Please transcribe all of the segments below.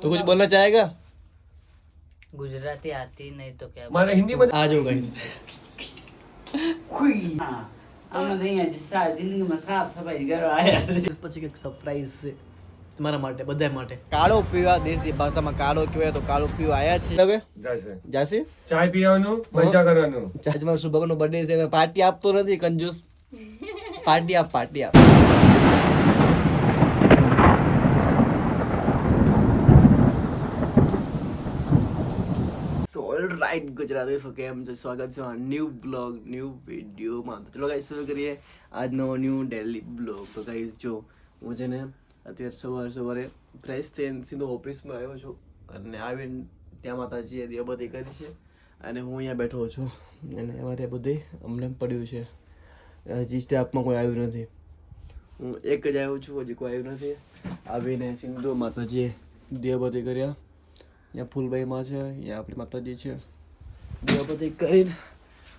तो कुछ बोलना चाहेगा गुजराती आती नहीं तो क्या મારે હિન્દીમાં आ जाओ गाइस હા અમે તો અહીંયા સા જિંદગીમાં સાફ સફાઈ કરવા આવ્યા પછી એક સરપ્રાઈઝ છે તમારા માટે બધા માટે કાળો પીવા દેશી ભાષામાં કાળો કહેવાય તો કાળો પીવા આયા છે હવે જશે જાસી ચાય પીવાનું મજા કરવાનું આજમાં શુભમનો બર્થડે છે પાર્ટી આપતો નથી કંજૂસ પાર્ટી આપ પાર્ટી આપ રાઈટ ગુજરાતી સો કેમ છે સ્વાગત છે ન્યૂ બ્લોગ ન્યૂ વિડીયોમાં ચલો ગાઈસ શરૂ કરીએ આજનો ન્યૂ ડેલી બ્લોગ તો ગાઈસ જો હું છે ને અત્યારે સવારે સવારે ફ્રેશ થઈને સીધો ઓફિસમાં આવ્યો છું અને આવીને ત્યાં માતાજીએ બધી કરી છે અને હું અહીંયા બેઠો છું અને અમારે બધે અમને પડ્યું છે હજી સ્ટાફમાં કોઈ આવ્યું નથી હું એક જ આવ્યો છું હજી કોઈ આવ્યું નથી આવીને સિંધુ માતાજીએ દીવાબત્તી કર્યા અહીંયા ફૂલબાઈમાં છે અહીંયા આપણી માતાજી છે દીવાબત્તી કરીને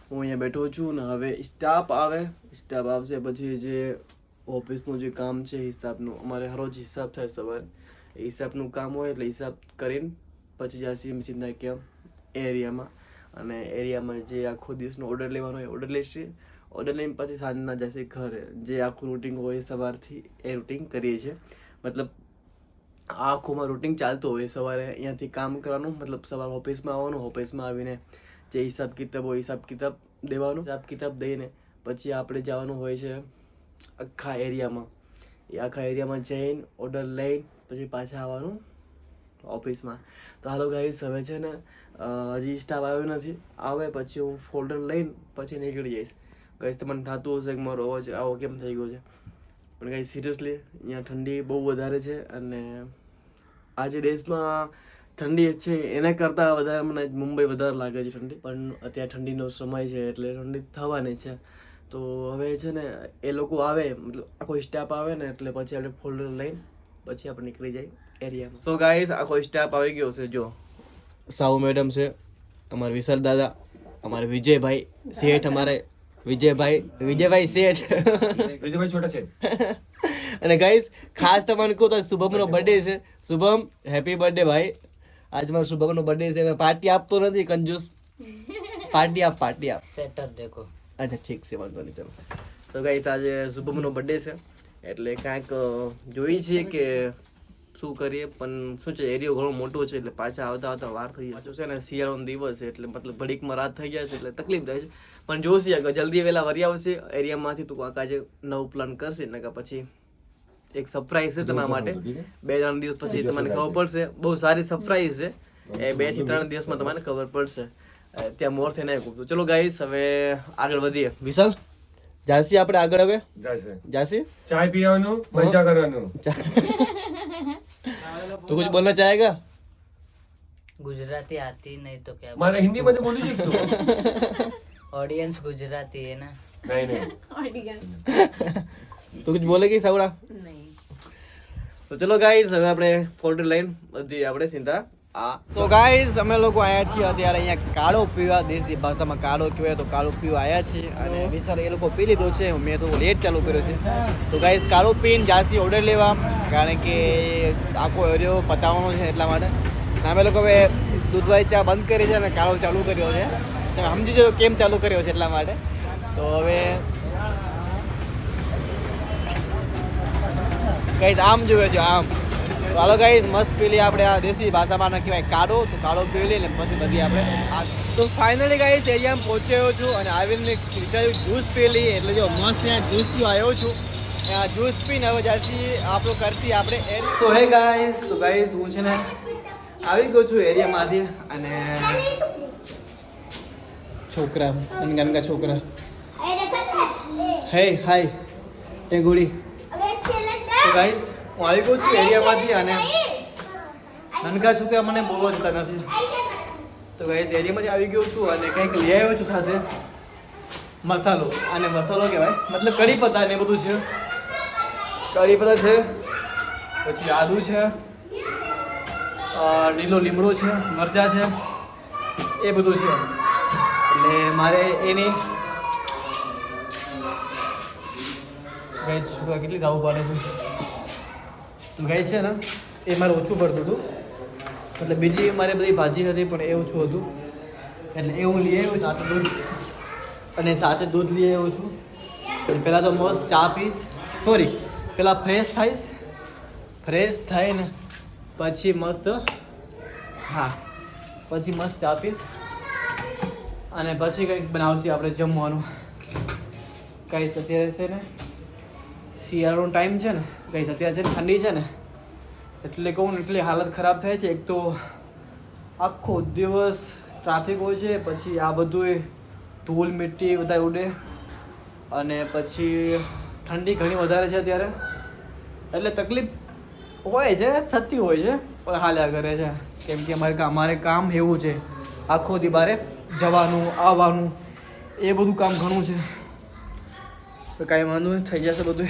હું અહીંયા બેઠો છું ને હવે સ્ટાફ આવે. સ્ટાફ આવશે પછી જે ઓફિસનું જે કામ છે, હિસાબનું, અમારે હરોજ હિસાબ થાય સવારે. એ હિસાબનું કામ હોય એટલે હિસાબ કરીને પછી જ્યાં એમ સીધા કેમ એરિયામાં અને એરિયામાં જે આખો દિવસનો ઓર્ડર લેવાનો હોય ઓર્ડર લેશે. ઓર્ડર લઈને પછી સાંજના જશે ઘરે. જે આખું રૂટિન હોય સવારથી એ રૂટિન કરીએ છીએ. મતલબ આખુંમાં રૂટિન ચાલતું હોય સવારે અહીંયાથી કામ કરવાનું, મતલબ સવાર ઓફિસમાં આવવાનું ઓફિસમાં આવીને જે હિસાબ કિતાબ હોય, હિસાબ કિતાબ દેવાનું. હિસાબ કિતાબ દઈને પછી આપણે જવાનું હોય છે આખા એરિયામાં. એ આખા એરિયામાં જઈને ઓર્ડર લઈને પછી પાછા આવવાનું ઓફિસમાં. તો હાલો ગાઈસ હવે છે ને હજી સ્ટાફ આવ્યો નથી. આવે પછી હું ફોલ્ડર લઈને પછી નીકળી જઈશ. ગાઈસ તમને થતું હશે કે મારો અવાજ આવો કેમ થઈ ગયો છે? પણ ગાઈસ સિરિયસલી અહીંયા ઠંડી બહુ વધારે છે અને આજે દેશમાં ઠંડી છે એના કરતાં વધારે મને મુંબઈ વધારે લાગે છે ઠંડી. પણ અત્યારે ઠંડીનો સમય છે એટલે ઠંડી થવાની છે. તો હવે છે ને એ લોકો આવે મતલબ આખો સ્ટાફ આવે ને એટલે પછી આપણે ફોલ્ડર લઈને પછી આપણે નીકળી જાય એરિયામાં સો ગાઈસ આખો સ્ટાફ આવી ગયો છે જો. સાહુ મેડમ છે અમારા વિશાલ દાદા અમારે વિજયભાઈ શેઠ અમારે વિજયભાઈ વિજયભાઈ શેઠ. વિજયભાઈ છોટા છે અને ગાઈસ ખાસ તમને કહું તો શુભમનો બર્થડે છે. શુભમ હેપી બર્થડે ભાઈ. આજ મારો શુભમનો બર્થડે છે? પાર્ટી આપતો નથી કંજૂસ. પાર્ટી આપ પાર્ટી આપ. સેટર દેખો. અચ્છા ઠીક છે વાંધો નહીં ચલો. સો ગાઈસ આજે શુભમનો બર્થડે છે? એટલે કાંઈક જોઈ છીએ કે શું કરીએ પણ શું છે એરિયો ઘણો મોટો છે એટલે પાછા આવતા આવતા વાર થઈ જાય. પાછું છે ને શિયાળાનો દિવસ છે એટલે મતલબ ભડીકમાં રાત થઈ જાય છે એટલે તકલીફ થાય છે. પણ જોશે કે જલ્દી વહેલા વરી આવશે એરિયામાંથી તું કાકા જે નવું પ્લાન કરશે નકા પછી એક સરપ્રાઈઝ છે તમારા માટે. બે ત્રણ દિવસ પછી તમને ખબર પડશે. બહુ સારી સરપ્રાઈઝ છે. એ બેથી ત્રણ દિવસમાં તમને ખબર પડશે. ત્યાં મોર થઈને આવ્યું ચલો ગાઈસ હવે આગળ વધીએ. વિશાલ જાસી આપણે આગળ હવે? જાસી ચાય પીવાનું મજા કરવાનું. તું કુછ બોલના ચાહેગા ગુજરાતી આતી નહીં તો क्या મારે હિન્દી માં બોલી શકતો ઓડિયન્સ ગુજરાતી હે ના? નહીં નહીં. ઓડિયન્સ તું કુછ બોલેગી સાવડા? તો ચલો ગાઈઝ હવે આપણે પોલ્ટ્રી લાઈન બધી આપણે સીધા આ. સો ગાઈઝ અમે લોકો આવ્યા છીએ અત્યારે અહીંયા કાળો પીવા દેશી ભાષામાં કાળો કહેવાય તો કાળો પીવા આવ્યા છીએ અને વિશાલ એ લોકો પી લીધો છે મેં તો લેટ ચાલુ કર્યો છે. તો ગાઈઝ કાળો પીને જાસી ઓર્ડર લેવા કારણ કે આખો એરિયો પતાવવાનો છે એટલા માટે. અમે લોકો હવે દૂધવાઈ ચા બંધ કરી છે અને કાળો ચાલુ કર્યો છે. તમે સમજી જજો કેમ ચાલુ કર્યો છે એટલા માટે. તો હવે ગાઈઝ આમ જોવે છે આમ. તો હાલો ગાઈઝ મસ્ત પેલી આપણે આ દેશી ભાષામાં ના કહેવાય કાઢો તો કાઢો પી લઈએ ને પછી બધી આપણે આ- તો ફાઇનલી ગાઈઝ એરિયામાં પહોંચ્યો છું અને આવીને વિચાર્યું જ્યુસ પી લઈએ. એટલે જો મસ્ત ત્યાં જ્યુસ પીવા આવ્યો છું. ત્યાં જ્યુસ પીને હવે જાસી આપણો કરતી આપણે સો હે ગાઈઝ તો ગાઈઝ હું છે ને આવી ગયો છું એરિયામાંથી અને છોકરા નનકા છોકરા. હે હાય એ ગુડી તો ગાઈસ હું આવી ગયો છું એરિયામાંથી અને નનકા છોકરા મને બહુ જ નથી. તો ગાઈઝ એરિયામાંથી આવી ગયો છું અને કંઈક લઈ આવ્યો છું સાથે. મસાલો. અને મસાલો કહેવાય. મતલબ કઢી પત્તા ને બધું છે. કઢી પત્તા છે. પછી આદુ છે. લીલો લીમડો છે, મરચા છે. એ બધું છે. એટલે મારે એની છોકરા કેટલી રાવું પાડે છે? ગાય છે ને, એ મારે ઓછું પડતું હતું. એટલે બીજી મારે બધી ભાજી હતી, પણ એ ઓછું હતું. એટલે હું લઈ આવ્યો, સાથે દૂધ. અને સાથે દૂધ લઈ આવ્યો છું. પહેલાં તો મસ્ત ચા પીશ. સોરી પહેલાં ફ્રેશ થઈશ. ફ્રેશ થઈને પછી મસ્ત, હા, પછી મસ્ત ચા પીશ. અને પછી કંઈક બનાવશે આપણે જમવાનું. કઈ અત્યારે છે ને? શિયાળોનો ટાઈમ છે ને ગઈ અત્યારે છે ને, ઠંડી છે ને, એટલે કહું ને, એટલી હાલત ખરાબ થાય છે. એક તો આખો દિવસ ટ્રાફિક હોય છે, પછી આ બધું ધૂળ, મીઠી બધા ઉડે. અને પછી ઠંડી ઘણી વધારે છે અત્યારે. એટલે તકલીફ હોય છે, થતી હોય છે, પણ હાલ્યા કરે છે. કેમ કે અમારે અમારે કામ એવું છે, આખો દી જવાનું, આવવાનું, એ બધું કામ ઘણું છે. તો કાંઈ વાંધો નહીં, થઈ જશે બધું.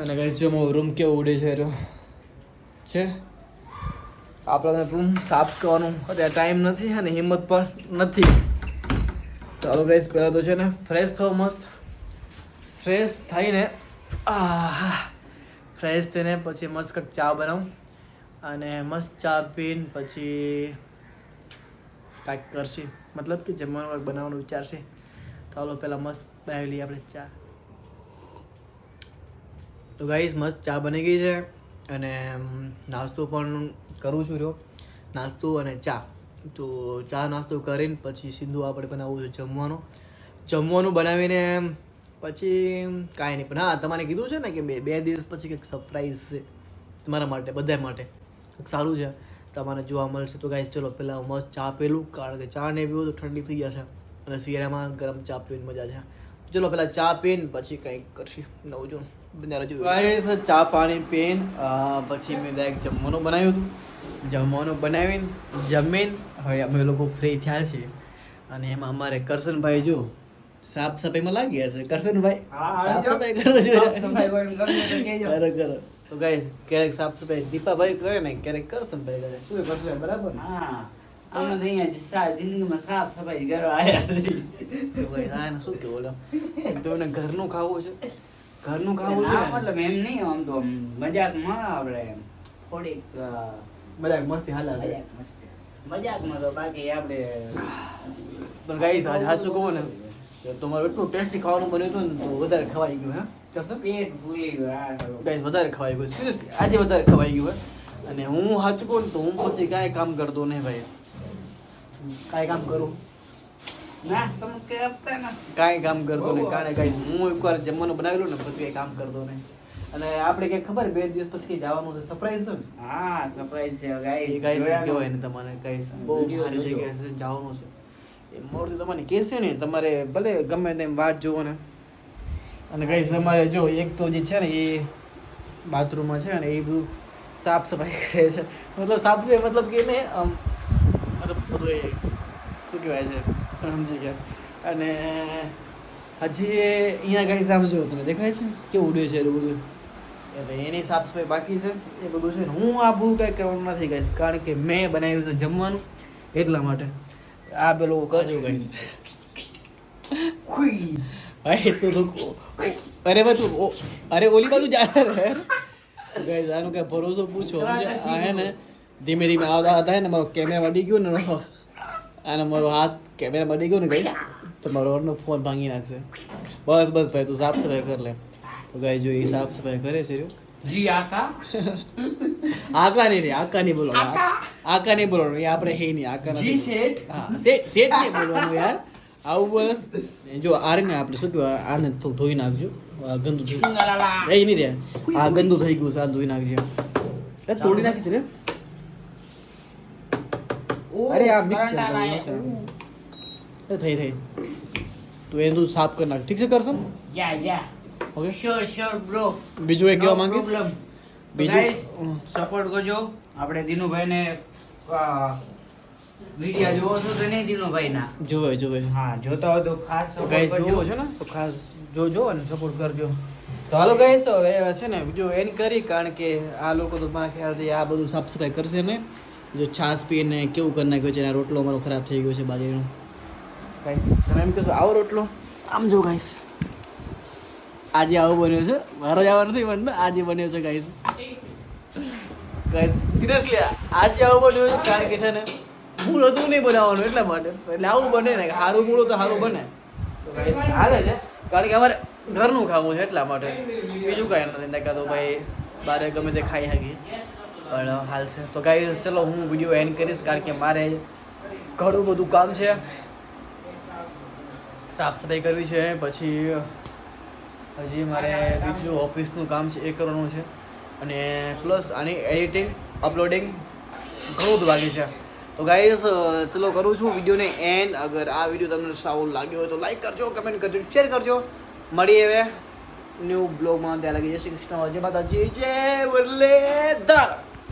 અને કઈ જો મારો રૂમ કેવો ઉડે છે રહ્યો? છે? આપણે રૂમ સાફ કરવાનું અત્યારે ટાઈમ નથી અને હિંમત પણ નથી. ચાલો ગઈશ પહેલાં તો છે ને ફ્રેશ થવો મસ્ત. ફ્રેશ થઈને ફ્રેશ થઈને પછી મસ્ત કંઈક ચા બનાવું. અને મસ્ત ચા પીને પછી કાંઈક કરશે. મતલબ કે જમવાનું બનાવવાનું વિચારશે. ચાલો પહેલાં મસ્ત બનાવી લઈએ આપણે ચા. તો ગાઈસ મસ્ત ચા બની ગઈ છે અને નાસ્તો પણ કરું છું રહ્યો. નાસ્તો અને ચા. તો ચા નાસ્તો કરીને પછી સીધું આપણે બનાવવું છે જમવાનું. જમવાનું બનાવીને પછી કાંઈ નહીં. પણ હા, તમારે કીધું છે ને કે બે બે દિવસ પછી કંઈક સરપ્રાઈઝ છે તમારા માટે બધા માટે. સારું છે. તમારે જોવા મળશે. તો ગાઈસ ચલો પહેલાં મસ્ત ચા પેલું, કારણ કે ચા ને પીવું તો ઠંડી થઈ જશે. અને શિયાળામાં ગરમ ચા પીવાની મજા છે. ચલો પહેલાં ચા પીને પછી કંઈક કરશે નવું જોઉં ગાઈસ ચા પાણી પીને પછી મેં એક જમવાનું બનાવ્યું હતું. જમવાનું બનાવીને જમીન હવે અમે લોકો ફ્રી થયા છીએ. અને એમાં અમારે કરશનભાઈ જો સાફ સફાઈમાં લાગી છે. કરશનભાઈ સાફ સફાઈ કરો છો. કરો કરો તો ગાઈસ ક્યારેક સાફ સફાઈ દીપાભાઈ કરે ને ક્યારેક કરશનભાઈ કરે. શું કરશે બરાબર? હા. આમ સા- જિંદગીમાં સાફ સફાઈ કરવા આવ્યા શું કેવું ઓલો એક તો એને ઘરનું ખાવું છે. ઘરનું ખાવું ના, મતલબ એમ નહીં આમ તો મજાકમાં આપણે થોડીક મજાક મસ્તી હાલ મજાક મસ્તી. મજાકમાં તો બાકી આપણે પણ ગાઈસ આજ સાચું કહું ને તો તમારું એટલું ટેસ્ટી ખાવાનું બન્યું હતું ને તો વધારે ખવાઈ ગયું હે? કરશે? પેટ ફૂલી ગયું ગાઈસ વધારે ખવાઈ ગયું સિરિયસલી આજે વધારે ખવાઈ ગયું હે? અને હું સાચું કહું ને તો હું પછી કાંઈ કામ કરતો નહીં ભાઈ. કાંઈ કામ કરું. ના? તમે કે આપતા ના. કાંઈ કામ કરતો નહીં. કાંઈ કાંઈ હું એકવાર જમવાનું બનાવેલું ને પછી કાંઈ કામ કરતો નહીં. અને આપણે કંઈ ખબર બે દિવસ પછી જવાનું છે. સરપ્રાઈઝ છે હા સરપ્રાઈઝ છે. ગાઈસ ગાઈસ કહેવાય ને? તમને તમારે કઈ બહુ સારી. જગ્યાએ છે જવાનું છે. એ મોરથી તમને કહેશે ને તમારે ભલે ગમે તેમ વાત જુઓ ને અને કઈ તમારે જો એક તો જે છે ને એ બાથરૂમમાં છે ને એ બધું સાફ સફાઈ કરે છે. મતલબ સાફ સફાઈ મતલબ કે ને આમ મતલબ બધું શું કહેવાય છે? સમજી ગયા. અને હજી એ અહીંયા કઈ સામે જો તમે દેખાય છે? કેવું ઉડ્યું છે એવું બધું? એટલે એની સાફ સફાઈ બાકી છે. એ બધું છે હું આ બહુ કંઈ કરવાનું નથી કહીશ કારણ કે મેં બનાવ્યું છે જમવાનું એટલા માટે. આ પેલું કરજો ગાઈસ. ભાઈ તું તો અરે ભાઈ તું ઓ- અરે ઓલી બાજુ જા. રે ગાઈસ કે ભરોસો પૂછો? આ હે ને ધીમે ધીમે આવતા હતા ને મારો કેમેરા વડી ગયો ને આને મારો હાથ કેમેરા બની ગયો ને ગઈ તો મારો અરનો ફોન ભાંગી નાખશે બસ બસ ભાઈ તું સાફ સફાઈ કર લે તો ગાઈ જો એ સાફ સફાઈ કરે છે રહ્યો જી આકા આકા નહીં રે આકા નહીં બોલો આકા નહીં બોલવાનું એ આપણે હે નહીં આકા જી શેઠ હા શેઠ શેઠ નહીં બોલવાનું યાર આવું બસ જો આરને ને આપણે શું કહેવાય આને થોડું ધોઈ નાખજો આ ગંદુ થઈ. એ નહીં રે આ ગંદુ થઈ ગયું છે આ ધોઈ નાખજે એ તોડી છે રે ઓ, અરે આ મિક્સ છે થઈ થઈ. તો એ તું સાફ કરી નાખ. ઠીક છે Karshan? Yeah yeah. Okay sure sure bro બીજું એક કહેવા માંગીશ? બીજું? સપોર્ટ કરજો. આપણે દિનુભાઈને વિડિયા જોવો છો કે નહીં દિનુભાઈ ના જોવે જોવે. હા જોતા હોય તો ખાસ સપોર્ટ કરજો. છો ને? તો ખાસ જોજો અને સપોર્ટ કરજો. તો હાલો ગાઈસ હવે છે ને વીડિયો એન કરી કારણ કે આ લોકો તો મારા ખ્યાલથી આ બધું સફાઈ કરશે ને જો છાશ પીને કેવું કરી નાખ્યું છે? રોટલો અમારો ખરાબ થઈ ગયો છે બાજરીનો. ગાઈસ તમે એમ કહેશો આવો રોટલો? આમ જો ગાઈસ આજે આવો બન્યો છે. મારો જ આવો નથી બનતો આજે બન્યો છે ગાઈસ સિરિયસલી આજે આવું બન્યો છે કારણ કે છે ને મૂળ હતું નહીં બનાવવાનું એટલા માટે. એટલે આવું બને ને સારું મૂળ તો સારું બને. તો guys, હાલે છે. કારણ કે અમારે ઘરનું ખાવું છે એટલા માટે. બીજું કાંઈ નથી. નકા તો ભાઈ બારે ગમે તે ખાઈ શકીએ. પણ હાલ છે. તો ગાઈઝ ચલો હું વીડિયો એન્ડ કરીશ કારણ કે મારે ઘણું બધું કામ છે. સાફ સફાઈ કરવી છે, પછી હજી મારે બીજું ઓફિસનું કામ છે, એ કરવાનું છે. અને પ્લસ આની એડિટિંગ, અપલોડિંગ ઘણું બધું બાકી છે. તો ગાઈઝ ચલો કરું છું વિડીયોને એન્ડ અગર આ વીડિયો તમને સારું લાગ્યો હોય તો લાઈક કરજો કમેન્ટ કરજો શેર કરજો. મળીએ હવે ન્યૂ બ્લોગમાં. ત્યાં લાગી જય શ્રી કૃષ્ણ. જય માતાજી. જય મુરલીધર